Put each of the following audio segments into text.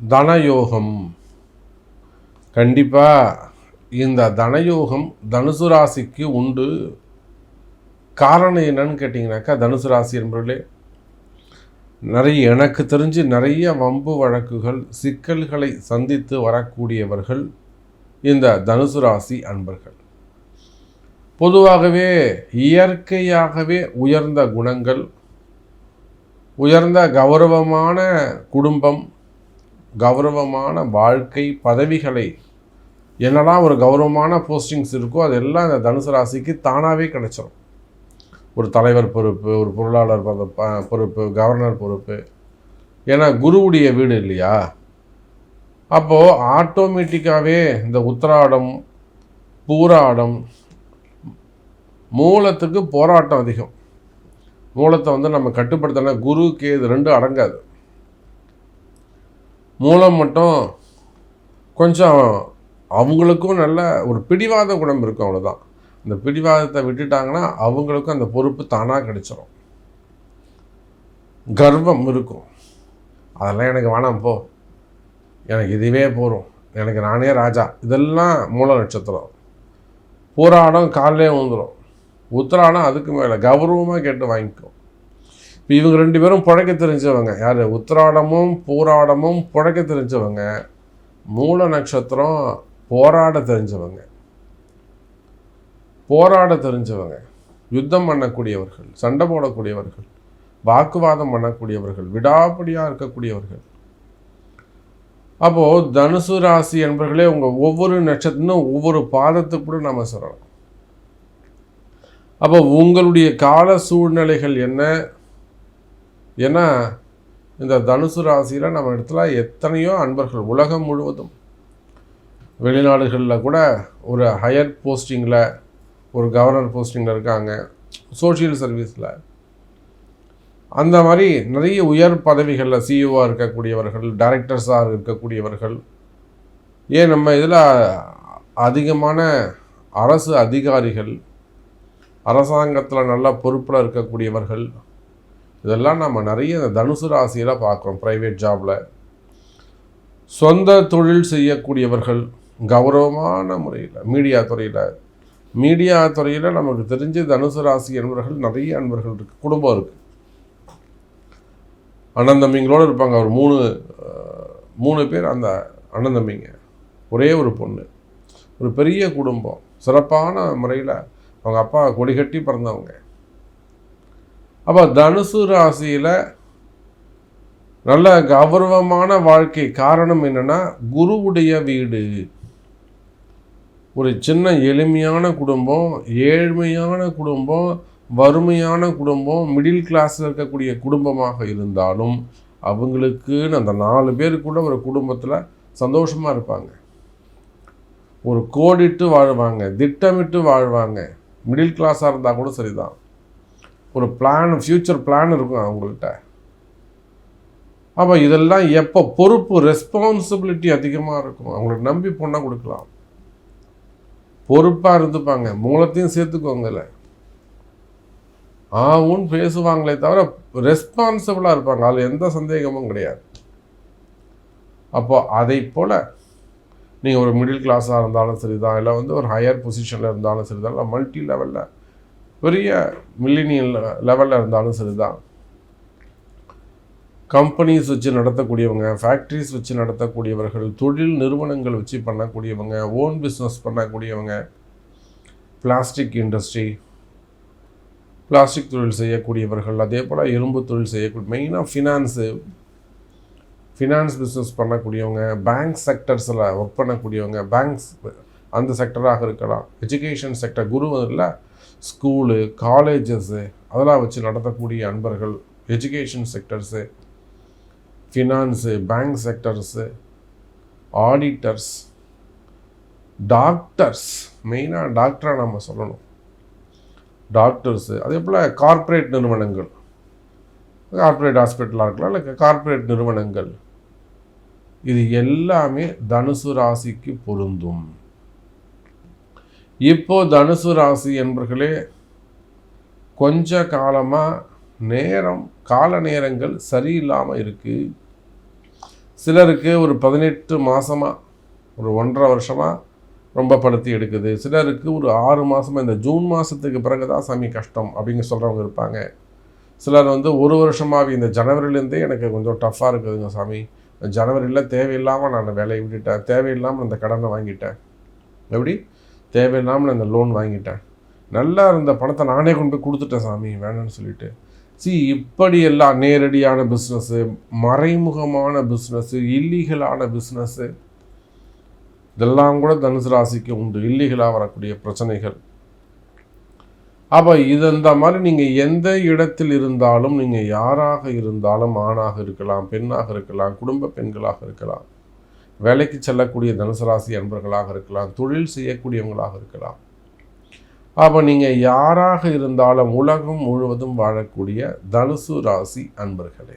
தனயோகம். கண்டிப்பாக இந்த தனயோகம் தனுசு ராசிக்கு உண்டு. காரணம் என்னன்னு கேட்டிங்கனாக்கா தனுசு ராசி என்பவர்களே நிறைய எனக்கு தெரிஞ்சு நிறைய வம்பு வழக்குகள் சிக்கல்களை சந்தித்து வரக்கூடியவர்கள் இந்த தனுசு ராசி அன்பர்கள். பொதுவாகவே இயற்கையாகவே உயர்ந்த குணங்கள் உயர்ந்த கௌரவமான குடும்பம் கௌரவமான வாழ்க்கை பதவிகளை என்னெல்லாம் ஒரு கௌரவமான போஸ்டிங்ஸ் இருக்கோ அதெல்லாம் இந்த தனுசு ராசிக்கு தானாகவே கிடைச்சிரும். ஒரு தலைவர் பொறுப்பு ஒரு பொருளாளர் பத- பொறுப்பு கவர்னர் பொறுப்பு. ஏன்னா குருவுடைய வீடு இல்லையா? அப்போது ஆட்டோமேட்டிக்காகவே இந்த உத்திராடம் பூராடம் மூலத்துக்கு போராட்டம் அதிகம். மூலத்தை வந்து நம்ம கட்டுப்படுத்தினா குருவுக்கு இது ரெண்டும் அடங்காது. மூலம் மட்டும் கொஞ்சம் அவங்களுக்கும் நல்ல ஒரு பிடிவாத குணம் இருக்கும் அவ்வளோதான் இந்த பிடிவாதத்தை விட்டுட்டாங்கன்னா அவங்களுக்கும் அந்த பொறுப்பு தானாக கிடைச்சிரும். கர்வம் இருக்கும். அதெல்லாம் எனக்கு வேணாம் போ. எனக்கு இதுவே போகும் எனக்கு நானே ராஜா. இதெல்லாம் மூல நட்சத்திரம். பூராடம் காலையிலே வந்துடும் உத்திராடம் அதுக்கு மேலே கௌரவமாக கேட்டு வாங்கிக்கும் இவங்க ரெண்டு பேரும் புழைக்க தெரிஞ்சவங்க. யார்? உத்திராடமும் பூராடமும் புழைக்க தெரிஞ்சவங்க. மூல நட்சத்திரம் போராட தெரிஞ்சவங்க. போராட தெரிஞ்சவங்க. யுத்தம் பண்ணக்கூடியவர்கள் சண்டை போடக்கூடியவர்கள் வாக்குவாதம் பண்ணக்கூடியவர்கள் விடாப்பிடியாக இருக்கக்கூடியவர்கள். அப்போது தனுசு ராசி என்பர்களே உங்கள் ஒவ்வொரு நட்சத்திரம் ஒவ்வொரு பாதத்துக்கு கூட நம்ம சொல்லலாம் அப்போ உங்களுடைய கால சூழ்நிலைகள் என்ன? ஏன்னா இந்த தனுசு ராசியில் நம்ம இடத்துல எத்தனையோ அன்பர்கள் உலகம் முழுவதும். வெளிநாடுகளில் கூட ஒரு ஹையர் போஸ்டிங்கில் ஒரு கவர்னர் போஸ்டிங்கில் இருக்காங்க சோஷியல் சர்வீஸில் அந்த மாதிரி நிறைய உயர் பதவிகளில் சிஇஓவாக இருக்கக்கூடியவர்கள் டைரக்டர்ஸாக இருக்கக்கூடியவர்கள். ஏன் நம்ம இதில் அதிகமான அரசு அதிகாரிகள் அரசாங்கத்தில் நல்ல பொறுப்பில் இருக்கக்கூடியவர்கள் இதெல்லாம் நம்ம நிறைய இந்த தனுசு ராசியில் பார்க்குறோம் ப்ரைவேட் ஜாபில் சொந்த தொழில் செய்யக்கூடியவர்கள் கௌரவமான முறையில் மீடியா துறையில். மீடியா துறையில் நமக்கு தெரிஞ்ச தனுசு ராசி என்பவர்கள் நிறைய அன்பர்கள் இருக்குது குடும்பம் இருக்குது அண்ணன் தம்பிங்களோடு இருப்பாங்க ஒரு மூணு மூணு பேர் அந்த அண்ணன் தம்பிங்க. ஒரே ஒரு பொண்ணு. ஒரு பெரிய குடும்பம் சிறப்பான முறையில் அவங்க அப்பா கொடி கட்டி பிறந்தவங்க. அப்போ தனுசு ராசியில் நல்ல கௌரவமான வாழ்க்கை காரணம் என்னன்னா குருவுடைய வீடு. ஒரு சின்ன எளிமையான குடும்பம் ஏழ்மையான குடும்பம் வறுமையான குடும்பம் மிடில் கிளாஸில் இருக்கக்கூடிய குடும்பமாக இருந்தாலும் அவங்களுக்குன்னு அந்த நாலு பேர் கூட ஒரு குடும்பத்தில் சந்தோஷமாக இருப்பாங்க. ஒரு கோடிட்டு வாழ்வாங்க திட்டமிட்டு வாழ்வாங்க. மிடில் கிளாஸாக இருந்தால் கூட சரிதான். ஒரு பிளான் ஃப்யூச்சர் பிளான் இருக்கும் அவங்கள்ட்ட. அப்போ இதெல்லாம் எப்போ பொறுப்பு ரெஸ்பான்சிபிலிட்டி அதிகமாக இருக்கும். அவங்களுக்கு நம்பி பொண்ணை கொடுக்கலாம். பொறுப்பாக இருந்துப்பாங்க. மூலத்தையும் சேர்த்துக்கோங்கல ஆவும் பேசுவாங்களே தவிர ரெஸ்பான்சிபிளாக இருப்பாங்க. அதில் எந்த சந்தேகமும் கிடையாது. அப்போ அதை போல் நீங்கள் ஒரு மிடில் கிளாஸாக இருந்தாலும் சரிதான். இல்லை வந்து ஒரு ஹையர் பொசிஷனில் இருந்தாலும் சரிதான். இல்லை மல்டி லெவலில் பெரிய மில்லினியல் லெவலில் இருந்தாலும் சரி தான் கம்பெனிஸ் வச்சு நடத்தக்கூடியவங்க ஃபேக்ட்ரிஸ் வச்சு நடத்தக்கூடியவர்கள் தொழில் நிறுவனங்கள் வச்சு பண்ணக்கூடியவங்க ஓன் பிஸ்னஸ் பண்ணக்கூடியவங்க பிளாஸ்டிக் இண்டஸ்ட்ரி பிளாஸ்டிக் தொழில் செய்யக்கூடியவர்கள் அதே போல் இரும்பு தொழில் செய்யக்கூடிய மெயினாக ஃபினான்ஸு ஃபினான்ஸ் பிஸ்னஸ் பண்ணக்கூடியவங்க பேங்க் செக்டர்ஸில் ஒர்க் பண்ணக்கூடியவங்க பேங்க்ஸ் அந்த செக்டராக இருக்கலாம். எஜுகேஷன் செக்டர் குரு இல்லை ஸ்கூலு காலேஜஸ்ஸு அதெல்லாம் வச்சு நடத்தக்கூடிய அன்பர்கள் education sectors finance bank sectors auditors doctors மெயினாக டாக்டராக நம்ம சொல்லணும். டாக்டர்ஸு அதே போல் கார்ப்பரேட் நிறுவனங்கள். கார்ப்பரேட் ஹாஸ்பிட்டலாக இருக்கலாம் இல்லை கார்ப்பரேட் நிறுவனங்கள். இது எல்லாமே தனுசு ராசிக்கு பொருந்தும். இப்போ தனுசு ராசி என்பர்களே கொஞ்ச காலமாக நேரம் கால நேரங்கள் சரியில்லாமல் இருக்குது சிலருக்கு ஒரு பதினெட்டு மாதமாக ஒரு ஒன்றரை வருஷமாக ரொம்ப படுத்தி எடுக்குது. சிலருக்கு ஒரு ஆறு மாதமாக இந்த ஜூன் மாதத்துக்கு பிறகு தான் சாமி கஷ்டம் அப்படிங்க சொல்கிறவங்க இருப்பாங்க. சிலர் வந்து ஒரு வருஷமாகவே இந்த ஜனவரிலேருந்தே எனக்கு கொஞ்சம் டஃப்பாக இருக்குதுங்க சாமி. ஜனவரியில் தேவையில்லாமல் நான் வேலையை விட்டுட்டேன். தேவையில்லாமல் அந்த கடனை வாங்கிட்டேன். எப்படி? தேவையில்லாமல் அந்த லோன் வாங்கிட்டேன். நல்லா இருந்த பணத்தை நானே கொண்டு போய் கொடுத்துட்டேன் சாமி வேணும்னு சொல்லிட்டு. சி இப்படியெல்லாம் நேரடியான பிஸ்னஸ்ஸு மறைமுகமான பிஸ்னஸ்ஸு இல்லீகலான பிஸ்னஸ்ஸு இதெல்லாம் கூட தனுசு ராசிக்கு உண்டு. இல்லீகலாக வரக்கூடிய பிரச்சனைகள். அப்போ இது இந்த மாதிரி நீங்கள் எந்த இடத்தில் இருந்தாலும் நீங்கள் யாராக இருந்தாலும் ஆணாக இருக்கலாம் பெண்ணாக இருக்கலாம் குடும்ப பெண்களாக இருக்கலாம் வேலைக்கு செல்லக்கூடிய தனுசராசி அன்பர்களாக இருக்கலாம் தொழில் செய்யக்கூடியவங்களாக இருக்கலாம். அப்போ நீங்கள் யாராக இருந்தாலும் உலகம் முழுவதும் வாழக்கூடிய தனுசு ராசி அன்பர்களே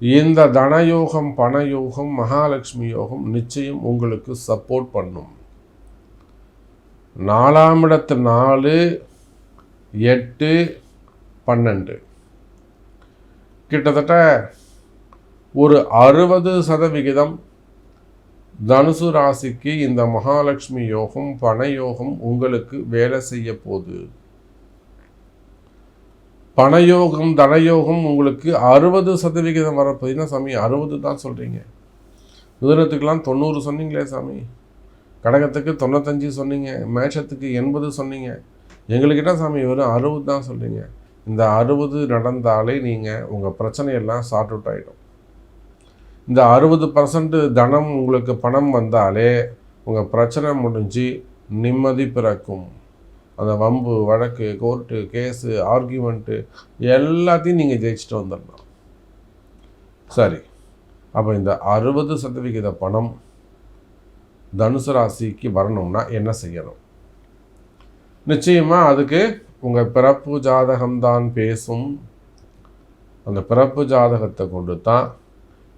இந்த தனயோகம் பணயோகம் மகாலட்சுமி யோகம் நிச்சயம் உங்களுக்கு சப்போர்ட் பண்ணும். நாலாம் இடத்து நாலு எட்டு பன்னெண்டு. கிட்டத்தட்ட ஒரு அறுபது சதவிகிதம் தனுசு ராசிக்கு இந்த மகாலட்சுமி யோகம் பணயோகம் உங்களுக்கு வேலை செய்ய போகுது. பணயோகம் தனயோகம் உங்களுக்கு அறுபது சதவிகிதம் வரப்போதுன்னா சாமி? அறுபது தான் சொல்கிறீங்க மிதுனத்துக்கெலாம் தொண்ணூறு சொன்னீங்களே சாமி. கடகத்துக்கு தொண்ணூத்தஞ்சு சொன்னீங்க. மேஷத்துக்கு எண்பது சொன்னீங்க. எங்களுக்கிட்ட சாமி? வெறும் அறுபது தான் சொல்கிறீங்க இந்த அறுபது நடந்தாலே நீங்கள் உங்கள் பிரச்சனையெல்லாம் சார்ட் அவுட் ஆகிடும் இந்த அறுபது பர்சன்ட் தனம் உங்களுக்கு பணம் வந்தாலே உங்கள் பிரச்சனை முடிஞ்சு நிம்மதி பிறக்கும். அந்த வம்பு வழக்கு கோர்ட்டு கேஸு ஆர்கியூமெண்ட்டு எல்லாத்தையும் நீங்கள் ஜெயிச்சுட்டு வந்துடலாம் சரி. அப்போ இந்த அறுபது சதவிகித பணம் தனுசு ராசிக்கு வரணும்னா என்ன செய்யணும்? நிச்சயமாக அதுக்கு உங்கள் பிறப்பு ஜாதகம்தான் பேசும். அந்த பிறப்பு ஜாதகத்தை கொண்டு தான்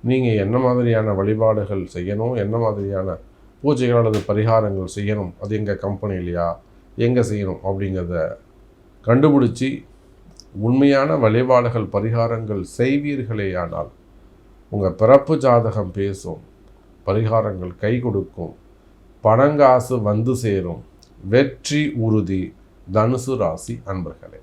நீங்கள் என்ன மாதிரியான வழிபாடுகள் செய்யணும்? என்ன மாதிரியான பூஜைகள் அல்லது பரிகாரங்கள் செய்யணும்? அது எங்கள் கம்பெனிலையா? எங்கே செய்யணும்? அப்படிங்கிறத கண்டுபிடிச்சி உண்மையான வழிபாடுகள் பரிகாரங்கள் செய்வீர்களேயானால் உங்கள் பிறப்பு ஜாதகம் பேசும் பரிகாரங்கள் கை கொடுக்கும் பணங்காசு வந்து சேரும் வெற்றி உறுதி தனுசு ராசி அன்பர்களே.